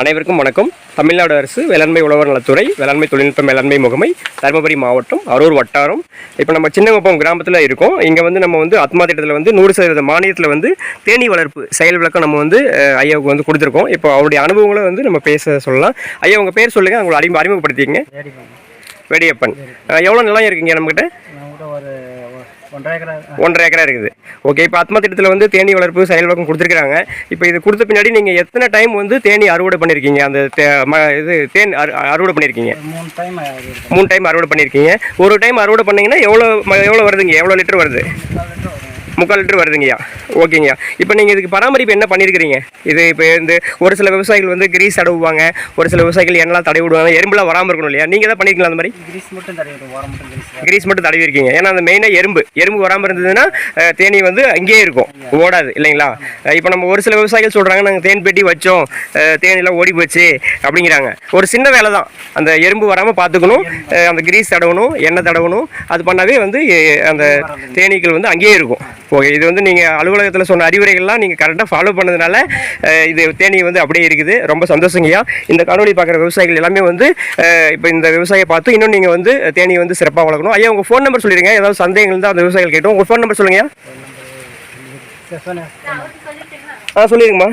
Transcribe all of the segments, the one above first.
அனைவருக்கும் வணக்கம். தமிழ்நாடு அரசு வேளாண்மை உழவர் நலத்துறை வேளாண்மை தொழில்நுட்ப மேலாண்மை முகமை தருமபுரி மாவட்டம் அரூர் வட்டாரம். இப்போ நம்ம சின்னகுப்பம் கிராமத்தில் இருக்கோம். இங்கே வந்து நம்ம வந்து ஆத்மா திட்டத்தில் வந்து நூறு சதவீத மானியத்தில் வந்து தேனீ வளர்ப்பு செயல் விளக்கம் நம்ம வந்து ஐயாவுக்கு வந்து கொடுத்துருக்கோம். இப்போ அவருடைய அனுபவங்களை வந்து நம்ம பேச சொல்லலாம். ஐயா உங்கள் பேர் சொல்லுங்கள் உங்களை அறிமுக அறிமுகப்படுத்திங்க வேடியப்பன். எவ்வளோ நிலம் இருக்குங்க நம்மக்கிட்ட நம்மகிட்ட ஒரு ஒன்றரை ஏக்கரா? இருக்குது. ஓகே இப்போ ஆத்மா திட்டத்தில் வந்து தேனி வளர்ப்பு செயல் விளக்கம் கொடுத்துருக்காங்க இப்போ இது கொடுத்த பின்னாடி நீங்கள் எத்தனை டைம் வந்து தேனி அறுவடை பண்ணியிருக்கீங்க அந்த இது தேன் அறு அறுவடை பண்ணியிருக்கீங்க மூணு டைம் மூணு அறுவடை பண்ணியிருக்கீங்க ஒரு டைம் அறுவடை பண்ணீங்கன்னா எவ்வளோ எவ்வளோ வருதுங்க? எவ்வளோ லிட்டர் வருது? முக்கால் லிட்டர் வருதுங்கய்யா. ஓகேங்கய்யா. இப்போ நீங்கள் இதுக்கு பராமரிப்பு என்ன பண்ணியிருக்கிறீங்க இது இப்போ இந்த ஒரு சில விவசாயிகள் வந்து கிரீஸ் தடவுவாங்க ஒரு சில விவசாயிகள் எண்ணெலாம் தடவி விடுவாங்க எறும்புலாம் வராமல் இருக்கணும் இல்லையா? நீங்கள் தான் பண்ணியிருக்கீங்களா அந்த மாதிரி? கிரீஸ் மட்டும் மட்டும் கிரீஸ் மட்டும் தடவி இருக்கீங்க. ஏன்னா அந்த மெயினாக எறும்பு. எறும்பு வராமல் இருந்ததுன்னா தேனி வந்து அங்கேயே இருக்கும். ஓடாது இல்லைங்களா? இப்போ நம்ம ஒரு சில விவசாயிகள் சொல்கிறாங்க நாங்கள் தேன் பெட்டி வச்சோம். அஹ், தேனெல்லாம் ஓடி போச்சு. அப்படிங்கிறாங்க. ஒரு சின்ன வேலை தான். அந்த எறும்பு வராமல் பார்த்துக்கணும் அந்த கிரீஸ் தடவணும் எண்ணெய் தடவணும். அது பண்ணாவே வந்து அந்த தேனீக்கள் வந்து அங்கேயே இருக்கும். ஓகே இது வந்து நீங்கள் அலுவலகத்தில் சொன்ன அறிவுரைகள்லாம் நீங்கள் கரெக்டாக ஃபாலோ பண்ணதுனால இது தேனி வந்து அப்படியே இருக்குது. ரொம்ப சந்தோஷங்கய்யா இந்த காணொலி பார்க்குற விவசாயிகள் எல்லாமே வந்து இப்போ இந்த விவசாயியை பார்த்து இன்னும் நீங்கள் வந்து தேனி வந்து சிறப்பாக வளர்க்கணும். ஐயா உங்கள் ஃபோன் நம்பர் சொல்லிடுங்க. ஏதாவது சந்தேகங்கள் இருந்தால் அந்த விவசாயிகள் கேட்டோம் உங்கள் ஃபோன் நம்பர் சொல்லுங்கய்யா ஆ சொல்லிடுங்கம்மா.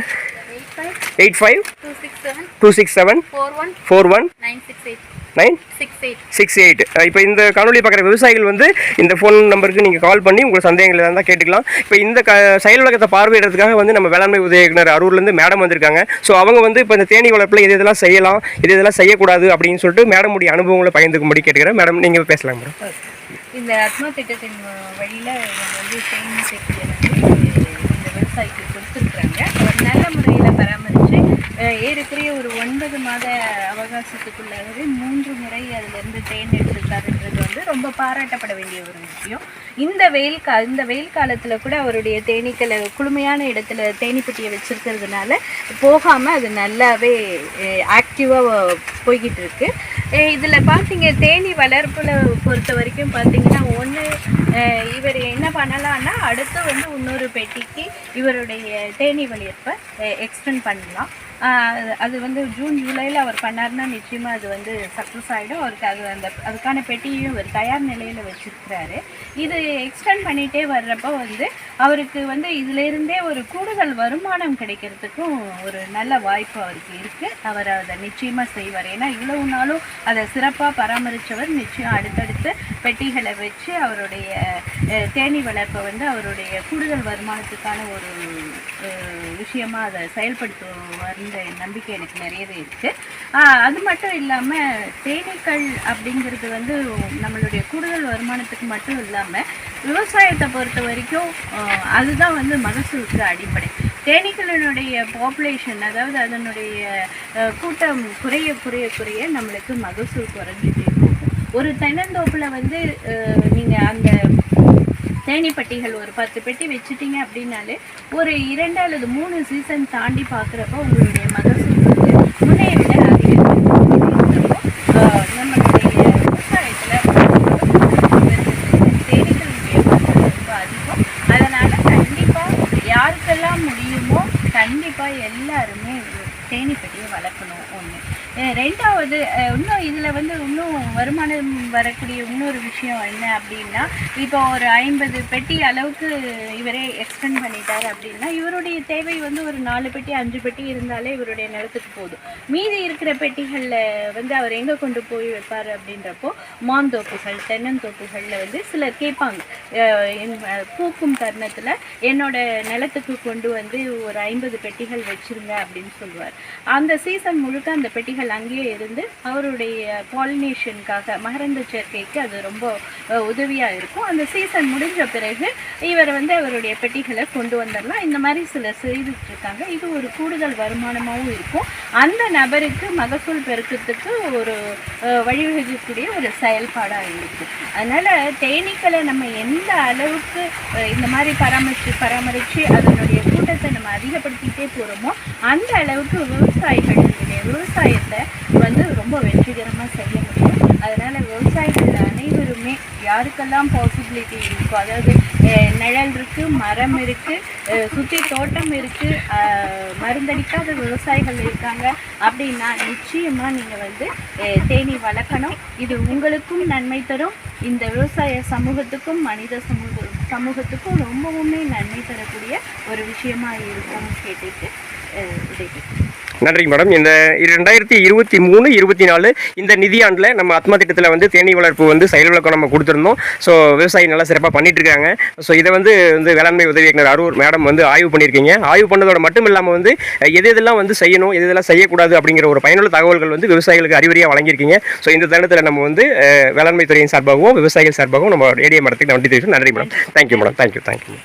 Eight five eight five two six seven two six seven four one four one nine six eight. Nine? Six eight. Six eight. இப்போ இந்த காணொலி பார்க்குற விவசாயிகள் வந்து இந்த ஃபோன் நம்பருக்கு நீங்கள் கால் பண்ணி உங்கள் சந்தேகங்கள் இருந்தால் கேட்டுக்கலாம். இப்போ இந்த க செயல் விளக்கத்தை பார்வையிடுறதுக்காக வந்து நம்ம வேளாண்மை உதவி இயக்குனர் அரூர்லேருந்து மேடம் வந்திருக்காங்க. ஸோ அவங்க வந்து இப்போ இந்த தேனி வளர்ப்பில் இது இதெல்லாம் செய்யலாம் இது இதெல்லாம் செய்யக்கூடாது அப்படின்னு சொல்லிட்டு மேடமுடைய அனுபவங்களை பகிர்ந்துக்கும்படி கேட்டுக்கிறேன். மேடம் நீங்கள் பேசலாம் மேடம் இந்த அத்மா திட்டத்தின் வழியில் வந்து இந்த விவசாயிக்கு கொடுத்துருக்குறாங்க அவர் நல்ல முறையில் பராமரித்து ஏறக்குறைய ஒரு ஒன்பது மாத அவகாசத்துக்குள்ளாகவே மூன்று முறை அதிலிருந்து தேன் எடுத்திருக்காருன்றது வந்து ரொம்ப பாராட்டப்பட வேண்டிய ஒரு விஷயம். இந்த வெயில் கா இந்த வெயில் காலத்தில் கூட அவருடைய தேனீக்களை குளுமையான இடத்துல தேனீப்பெட்டியை வச்சுருக்கிறதுனால போகாமல் அது நல்லாவே ஆக்டிவாக போய்கிட்டு இருக்கு இதில் பார்த்தீங்க தேனி வளர்ப்பில் பொறுத்த வரைக்கும் பார்த்தீங்கன்னா ஒன்று இவர் என்ன பண்ணலாம்னா அடுத்து வந்து இன்னொரு பெட்டிக்கு இவருடைய தேனி வளர்ப்பை எக்ஸ்டெண்ட் பண்ணலாம். அது வந்து ஜூன் ஜூலையில் அவர் பண்ணாருன்னா நிச்சயமாக அது வந்து சக்ஸஸ் ஆகிடும் அவருக்கு அது அந்த அதுக்கான பெட்டியும் ஒரு தயார் நிலையில் வச்சிருக்கிறாரு. இது எக்ஸ்டெண்ட் பண்ணிகிட்டே வர்றப்போ வந்து அவருக்கு வந்து இதிலிருந்தே ஒரு கூடுதல் வருமானம் கிடைக்கிறதுக்கும் ஒரு நல்ல வாய்ப்பு அவருக்கு இருக்குது அவர் அதை நிச்சயமாக செய்வார். ஏன்னா இவ்வளவு நாளும் அதை சிறப்பாக பராமரித்தவர் நிச்சயம் அடுத்தடுத்து பெட்டிகளை வச்சு அவருடைய தேனி தேனீ வளர்ப்பை வந்து அவருடைய கூடுதல் வருமானத்துக்கான ஒரு விஷயமாக அதை செயல்படுத்துவார்ன்ற நம்பிக்கை எனக்கு நிறையவே இருக்குது அது மட்டும் இல்லாமல் தேனீக்கள் அப்படிங்கிறது வந்து நம்மளுடைய கூடுதல் வருமானத்துக்கு மட்டும் இல்லாமல் விவசாயத்தை பொறுத்த வரைக்கும் அதுதான் வந்து மகசூலுக்கு அடிப்படை. தேனீக்களினுடைய பாப்புலேஷன் அதாவது அதனுடைய கூட்டம் குறைய குறைய குறைய நம்மளுக்கு மகசூல் குறைஞ்சிட்டே இருக்கும். ஒரு தென்னந்தோப்பில் வந்து நீங்கள் அந்த தேனி பெட்டிகள் ஒரு பத்து பெட்டி வச்சுட்டீங்க அப்படின்னாலே ஒரு இரண்டு அல்லது மூணு சீசன் தாண்டி பார்க்குறப்ப உங்களுடைய மகசூல் வந்து முன்னைய விட அதிகம் நம்மளுடைய விவசாயத்தில் தேனீக்களுடைய மகசூல் ரொம்ப அதிகம் அதனால் கண்டிப்பாக யாருக்கெல்லாம் முடியுமோ கண்டிப்பாக எல்லாருமே தேனி பெட்டியை வளர்க்கணும் ஒன்று ரெண்டாவது இன்னும் இதில் வந்து இன்னும் வருமானம் வரக்கூடிய இன்னொரு விஷயம் என்ன அப்படின்னா இப்போ ஒரு ஐம்பது பெட்டி அளவுக்கு இவரே எக்ஸ்டெண்ட் பண்ணிட்டார் அப்படின்னா இவருடைய தேவை வந்து ஒரு நாலு பெட்டி அஞ்சு பெட்டி இருந்தாலே இவருடைய நிலத்துக்கு போதும். மீதி இருக்கிற பெட்டிகளில் வந்து அவர் எங்கே கொண்டு போய் வைப்பார் அப்படின்றப்போ மாந்தோப்புகள் தென்னந்தோப்புகளில் வந்து சிலர் கேட்பாங்க. பூக்கும் தருணத்தில் என்னோட நிலத்துக்கு கொண்டு வந்து ஒரு ஐம்பது பெட்டிகள் வச்சுருங்க அப்படின்னு சொல்லுவார். அந்த சீசன் முழுக்க அந்த பெட்டிகள் அங்கேயே இருந்து அவருடைய பாலினேஷனுக்காக மகரந்த சேர்க்கைக்கு அது ரொம்ப உதவியாக இருக்கும். அந்த சீசன் முடிஞ்ச பிறகு இவர் வந்து அவருடைய பெட்டிகளை கொண்டு வந்துடலாம். இந்த மாதிரி சில செய்துட்ருக்காங்க இது ஒரு கூடுதல் வருமானமாகவும் இருக்கும். அந்த நபருக்கு மகசூல் பெருக்கத்துக்கு ஒரு அஹ், வழிவகுக்கக்கூடிய ஒரு செயல்பாடாக இருக்குது அதனால் தேனீக்களை நம்ம எந்த அளவுக்கு இந்த மாதிரி பராமரித்து பராமரித்து அதனுடைய கூட்டத்தை நம்ம அதிகப்படுத்திக்கிட்டே போகிறோமோ அந்த அளவுக்கு விவசாயிகளுடைய விவசாயத்தை வந்து ரொம்ப வெற்றிகரமாக செய்ய முடியும். அதனால் விவசாயிகள் அனைவருமே யாருக்கெல்லாம் பாசிபிலிட்டி இருக்கோ அதாவது நிழல் இருக்குது மரம் இருக்குது சுற்றி தோட்டம் இருக்குது மருந்தடிக்காத விவசாயிகள் இருக்காங்க அப்படின்னா நிச்சயமாக நீங்கள் வந்து தேனி தேனீ வளர்க்கணும். இது உங்களுக்கும் நன்மை தரும். இந்த விவசாய சமூகத்துக்கும் மனித சமூக சமூகத்துக்கும் ரொம்பவுமே நன்மை தரக்கூடிய ஒரு விஷயமா இருக்கும்னு கேட்டுட்டு இதை நன்றிங்க மேடம். இந்த ரெண்டாயிரத்தி இருபத்தி மூணு இருபத்தி நாலு இந்த நிதியாண்டில் நம்ம ஆத்மா திட்டத்தில் வந்து தேனீ வளர்ப்பு வந்து செயல் விளக்கம் நம்ம கொடுத்துருந்தோம். ஸோ விவசாயி நல்லா சிறப்பாக பண்ணிட்டு இருக்காங்க ஸோ இதை வந்து வந்து வேளாண்மை உதவி இயக்குனர் அரூர் மேடம் வந்து ஆய்வு பண்ணியிருக்கீங்க. ஆய்வு பண்ணதோட மட்டும் இல்லாமல் வந்து எது எதெல்லாம் வந்து செய்யணும் எது எதெல்லாம் செய்யக்கூடாது அப்படிங்கிற ஒரு பயனுள்ள தகவல்கள் வந்து விவசாயிகளுக்கு அறிவுரையாக வழங்கியிருக்கீங்க. ஸோ இந்த தருணத்தில் நம்ம வந்து வேளாண்மை துறையின் சார்பாகவும் விவசாயிகள் சார்பாகவும் நம்ம ரேடியோ மரத்துக்கு நன்றி தெரிவித்து நன்றி madam. Thank you madam. Thank you thank you